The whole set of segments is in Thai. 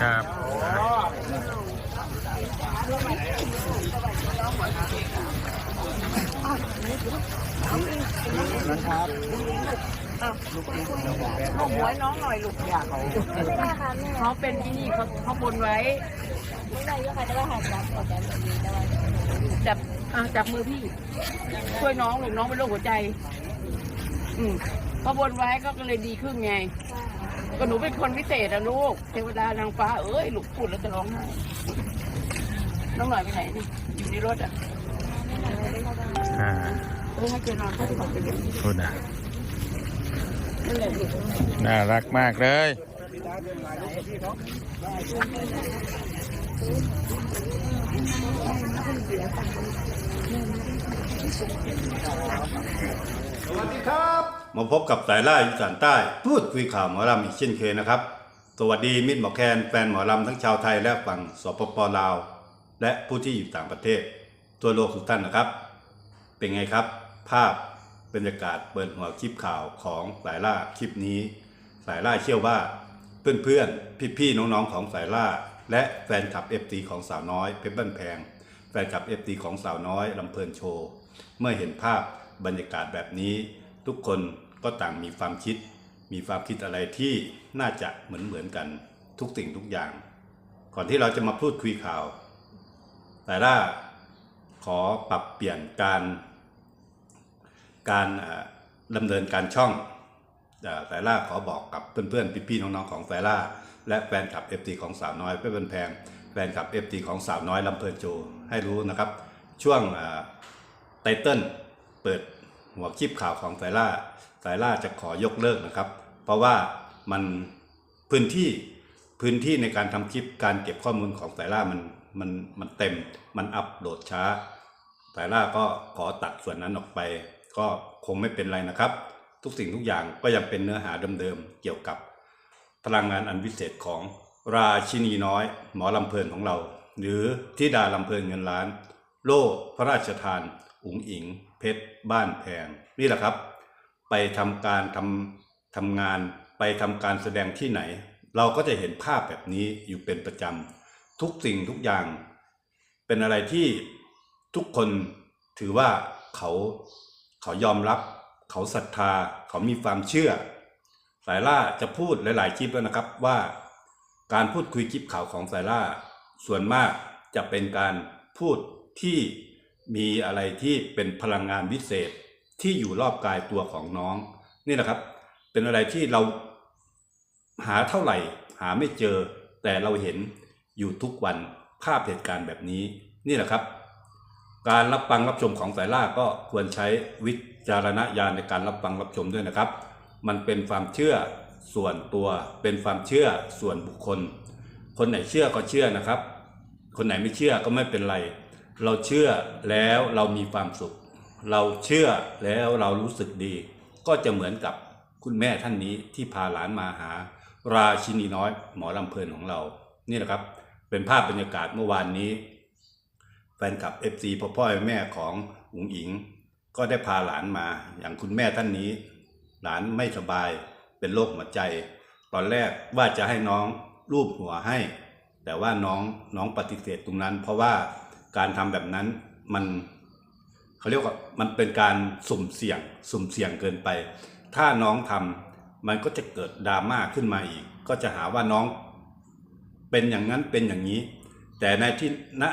ครับเอาหัวน้องหน่อยลูกอยากเขาเขาเป็นที่นี่เขาเขาบนไว้จับจับมือพี่ ช่วยน้องลูกน้องเป็นโรคหัวใจ อืมเขาบนไว้ก็เลยดีขึ้นไง ก็หนูเป็นคนพิเศษอะลูก เทวดานางฟ้า เอ้ย ลูกพูดแล้วจะร้องไห้ น้องหน่อยไปไหนนี่อยู่ในรถอะอ่าเออให้เจอนอนเขาจะบอกไปเดี๋ยวนี้คุณอะนั่นแหละลูกน่ารักมากเลย สวัสดีครับ มาพบกับสายล่าอีสานใต้ พูดคุยข่าวหมอลำอีกเช่นเคยนะครับ สวัสดีมิตรหมอแคนแฟนหมอลำทั้งชาวไทยและฝั่งสปปลาว และผู้ที่อยู่ต่างประเทศทั่วโลกทุกท่านนะครับ เป็นไงครับ ภาพบรรยากาศเปิดหัวคลิปข่าวของสายล่าคลิปนี้ สายล่าเชื่อว่าเพื่อนๆพี่ๆน้องๆของสายล่า และแฟนคลับ FT ของสาวน้อยเพชรบ้านแพงแฟนคลับ FT ของสาวน้อยลำเพลินโชว์เมื่อเห็นภาพบรรยากาศแบบนี้ ทุกคนก็ต่างมีความคิด มีความคิดอะไรที่น่าจะเหมือนเหมือนๆกันทุกสิ่งทุกอย่าง ก่อนที่เราจะมาพูดคุยข่าว แต่ล่าขอปรับเปลี่ยนการการดำเนินการช่องเอ่ล่าขอบอกกับเพื่อนๆ พี่ๆ น้องๆ ของสายล่าและแฟนคลับ FT ของสาวน้อยเพื่อนแพงแฟนคลับ FT ของสาวน้อยลำเพลินโจให้รู้นะครับ ช่วงไตเติ้ลเปิด หัวคลิปข่าวของสายล่าสายล่าจะขอยกเลิกนะครับ เพราะว่ามันพื้นที่พื้นที่ในการทำคลิปการเก็บข้อมูลของสายล่ามันมันมันเต็ม มันอัปโหลดช้าสายล่าก็ขอตัดส่วนนั้นออกไป ก็คงไม่เป็นไรนะครับ ทุกสิ่งทุกอย่างก็ยังเป็นเนื้อหาเดิมๆเกี่ยวกับ พลังงานอันวิเศษของราชินีน้อย หมอลำเพลินของเรา หรือทิดาลำเพลินเงินล้าน โล่พระราชทานอุ๋งอิง เพชรบ้านแพงนี่แหละครับ ไปทำการทำทำงานไปทำการแสดงที่ไหน เราก็จะเห็นภาพแบบนี้อยู่เป็นประจำทุกสิ่งทุกอย่าง เป็นอะไรที่ทุกคนถือว่าเขาเขายอมรับ เขาศรัทธา เขามีความเชื่อ สายล่าจะพูดหลาย ๆ คลิปแล้วนะครับว่าการพูดคุยคลิปข่าวของสายล่า ส่วนมากจะเป็นการพูดที่ มีอะไรที่เป็นพลังงานวิเศษที่อยู่รอบกายตัวของน้อง นี่แหละครับ เป็นอะไรที่เราหาเท่าไหร่ หาไม่เจอ แต่เราเห็นอยู่ทุกวันภาพเหตุการณ์แบบนี้ นี่แหละครับ การรับฟังรับชมของสายล่าก็ควรใช้วิจารณญาณในการรับฟังรับชมด้วยนะครับ มันเป็นความเชื่อส่วนตัวเป็นความเชื่อส่วนบุคคล คนไหนเชื่อก็เชื่อนะครับ คนไหนไม่เชื่อก็ไม่เป็นไร เราเชื่อแล้วเรามีความสุข เราเชื่อแล้วเรารู้สึกดี ก็จะเหมือนกับคุณแม่ท่านนี้ที่พาหลานมาหา ราชินีน้อย หมอลำเพลินของเรา นี่แหละครับ เป็นภาพบรรยากาศเมื่อวานนี้ แฟนคลับ FC พ่อพ่อแม่ของอุ๋งอิง ก็ได้พาหลานมาอย่างคุณแม่ท่านนี้ หลานไม่สบายเป็นโรคหัวใจ ตอนแรกว่าจะให้น้องรูปหัวให้ แต่ว่าน้องน้องปฏิเสธตรงนั้น เพราะว่า การทำแบบนั้นมันเขาเรียกว่ามันเป็นการสุ่มเสี่ยง สุ่มเสี่ยงเกินไป ถ้าน้องทำมันก็จะเกิดดราม่าขึ้นมาอีก ก็จะหาว่าน้องเป็นอย่างนั้นเป็นอย่างนี้ แต่ในที่ณ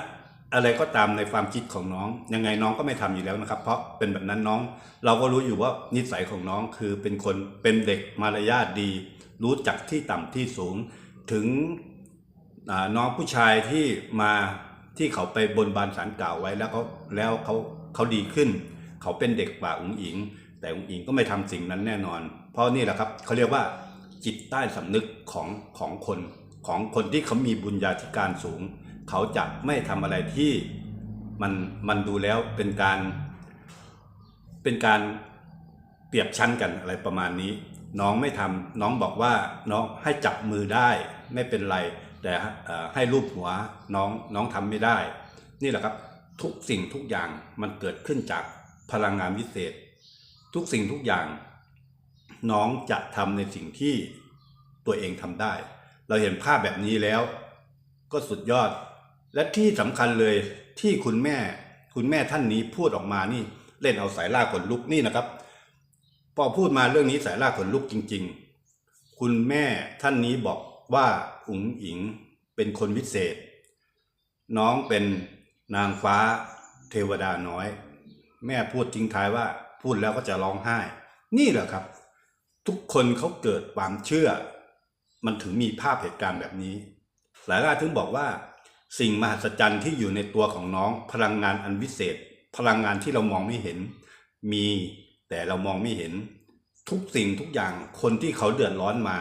อะไรก็ตามในความคิดของน้อง ยังไงน้องก็ไม่ทำอยู่แล้วนะครับ เพราะเป็นแบบนั้นน้อง เราก็รู้อยู่ว่านิสัยของน้องคือเป็นคนเป็นเด็กมารยาทดี รู้จักที่ต่ำที่สูง ถึงน้องผู้ชายที่มา ที่เขาไปบนบานสารกล่าวไว้แล้วเขาแล้วเขาเขาดีขึ้น เขาเป็นเด็กกว่าอุ๋งอิง แต่อุ๋งอิงก็ไม่ทำสิ่งนั้นแน่นอน เพราะนี่แหละครับเขาเรียกว่าจิตใต้สำนึกของของคนของคนที่เขามีบุญญาธิการสูง เขาจะไม่ทำอะไรที่มันมันดูแล้วเป็นการ เป็นการเปรียบชั้นกันอะไรประมาณนี้ น้องไม่ทำน้องบอกว่าน้องให้จับมือได้ไม่เป็นไร แต่ให้รูปหัวน้องน้องทำไม่ได้ นี่แหละครับทุกสิ่งทุกอย่างมันเกิดขึ้นจากพลังงานวิเศษ ทุกสิ่งทุกอย่าง น้องจะทำในสิ่งที่ตัวเองทำได้ เราเห็นภาพแบบนี้แล้ว ก็สุดยอด และที่สำคัญเลยที่คุณแม่คุณแม่ท่านนี้พูดออกมานี่เล่นเอาสายล่าขนลุกนี่นะครับ พอพูดมาเรื่องนี้สายล่าขนลุกจริง ๆ คุณแม่ท่านนี้บอก ว่าอุ๋งอิงเป็นคนวิเศษ น้องเป็นนางฟ้าเทวดาน้อย แม่พูดทิ้งท้ายว่าพูดแล้วก็จะร้องไห้ นี่แหละครับ ทุกคนเขาเกิดความเชื่อ มันถึงมีภาพเหตุการณ์แบบนี้ หลายราถึงบอกว่า สิ่งมหัศจรรย์ที่อยู่ในตัวของน้อง พลังงานอันวิเศษ พลังงานที่เรามองไม่เห็น มีแต่เรามองไม่เห็น ทุกสิ่งทุกอย่างคนที่เขาเดือดร้อนมา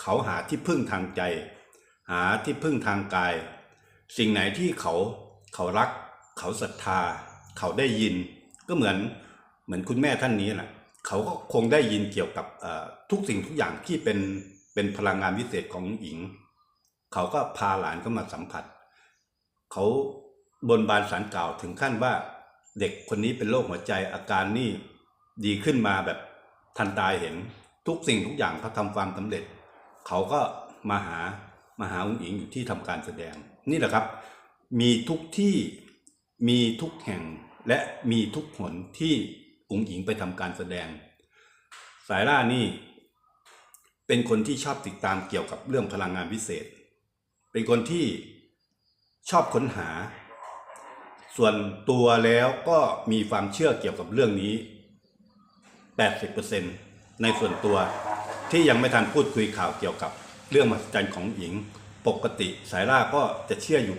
เขาหาที่พึ่งทางใจ หาที่พึ่งทางกาย สิ่งไหนที่เขาเขารัก เขาศรัทธา เขาได้ยิน ก็เหมือนเหมือนคุณแม่ท่านนี้แหละเขาก็คงได้ยินเกี่ยวกับทุกสิ่งทุกอย่างที่เป็นเป็นพลังงานวิเศษของหญิง เขาก็พาหลานเข้ามาสัมผัส เขาบนบานสารกล่าวถึงขั้นว่าเด็กคนนี้เป็นโรคหัวใจอาการนี่ดีขึ้นมาแบบทันตาเห็นทุกสิ่งทุกอย่างเขาทำความสำเร็จ เขาก็มาหามาหาองค์หญิงอยู่ที่ทำการแสดง นี่แหละครับ มีทุกที่มีทุกแห่งและมีทุกหนที่องค์หญิงไปทำการแสดง สายล่านี่เป็นคนที่ชอบติดตามเกี่ยวกับเรื่องพลังงานพิเศษ เป็นคนที่ชอบค้นหา ส่วนตัวแล้วก็มีความเชื่อเกี่ยวกับเรื่องนี้ 80%ในส่วนตัว ที่ยังไม่ทันพูดคุยข่าวเกี่ยวกับเรื่องมหัศจรรย์ของหญิง ปกติสายล่าก็จะเชื่ออยู่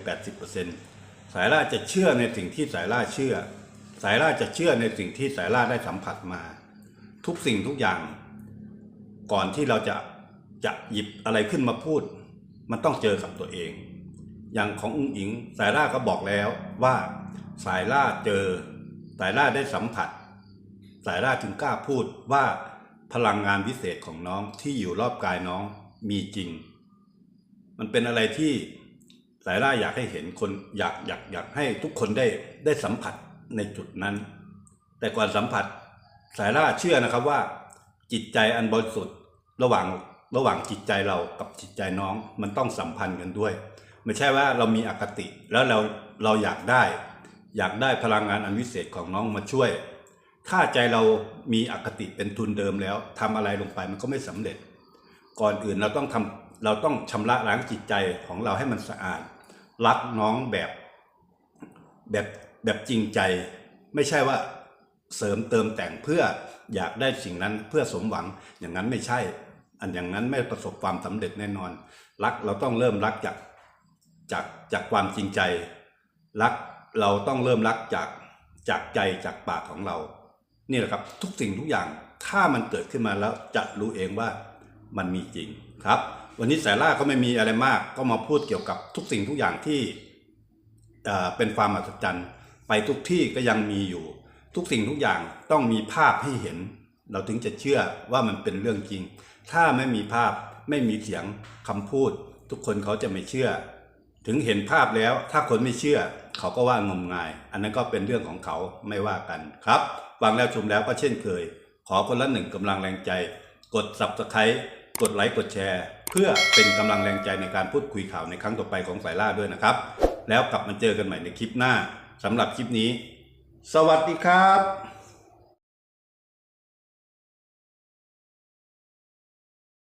80%สายล่าจะเชื่อในสิ่งที่สายล่าเชื่อ สายล่าจะเชื่อในสิ่งที่สายล่าได้สัมผัสมา ทุกสิ่งทุกอย่าง ก่อนที่เราจะจะหยิบอะไรขึ้นมาพูด มันต้องเจอกับตัวเอง อย่างของอุ้งอิง สายล่าก็บอกแล้วว่าสายล่าเจอ สายล่าได้สัมผัส สายล่าถึงกล้าพูดว่า พลังงานพิเศษของน้องที่อยู่รอบกายน้องมีจริง มันเป็นอะไรที่สายล่าอยากให้เห็นคนอยากอยากอยากให้ทุกคนได้ได้สัมผัสในจุดนั้น แต่ก่อนสัมผัสสายล่าเชื่อนะครับว่า จิตใจอันบริสุทธิ์ระหว่างระหว่างจิตใจเรากับจิตใจน้องมันต้องสัมพันธ์กันด้วย ไม่ใช่ว่าเรามีอคติแล้วเราเราอยากได้ อยากได้พลังงานอันวิเศษของน้องมาช่วย ถ้าใจเรามีอคติเป็นทุนเดิมแล้วทำอะไรลงไปมันก็ไม่สำเร็จ ก่อนอื่นเราต้องทำเราต้องชำระล้างจิตใจของเราให้มันสะอาด รักน้องแบบแบบแบบจริงใจ ไม่ใช่ว่าเสริมเติมแต่งเพื่ออยากได้สิ่งนั้นเพื่อสมหวังอย่างนั้นไม่ใช่ อันอย่างนั้นไม่ประสบความสำเร็จแน่นอน รักเราต้องเริ่มรักจากจากจากความจริงใจ รักเราต้องเริ่มรักจากจากใจจากปากของเรา นี่แหละครับทุกสิ่งทุกอย่างถ้ามันเกิดขึ้นมาแล้วจะรู้เองว่ามันมีจริงครับ วันนี้สายล่าก็ไม่มีอะไรมาก ก็มาพูดเกี่ยวกับทุกสิ่งทุกอย่างที่เอ่อเป็นความอัศจรรย์ ไปทุกที่ก็ยังมีอยู่ ทุกสิ่งทุกอย่างต้องมีภาพให้เห็น เราถึงจะเชื่อว่ามันเป็นเรื่องจริง ถ้าไม่มีภาพไม่มีเสียงคำพูด ทุกคนเขาจะไม่เชื่อ ถึงเห็นภาพแล้วถ้าคนไม่เชื่อ เขาก็ว่างมงาย อันนั้นก็เป็นเรื่องของเขาไม่ว่ากันครับ ฟังแล้วชมแล้วก็เช่นเคย ขอคนละหนึ่งกำลังแรงใจ กด subscribe กดไลค์กดแชร์ เพื่อเป็นกำลังแรงใจในการพูดคุยข่าวในครั้งต่อไปของสายล่าด้วยนะครับ แล้วกลับมาเจอกันใหม่ในคลิปหน้าสำหรับคลิปนี้ สวัสดีครับ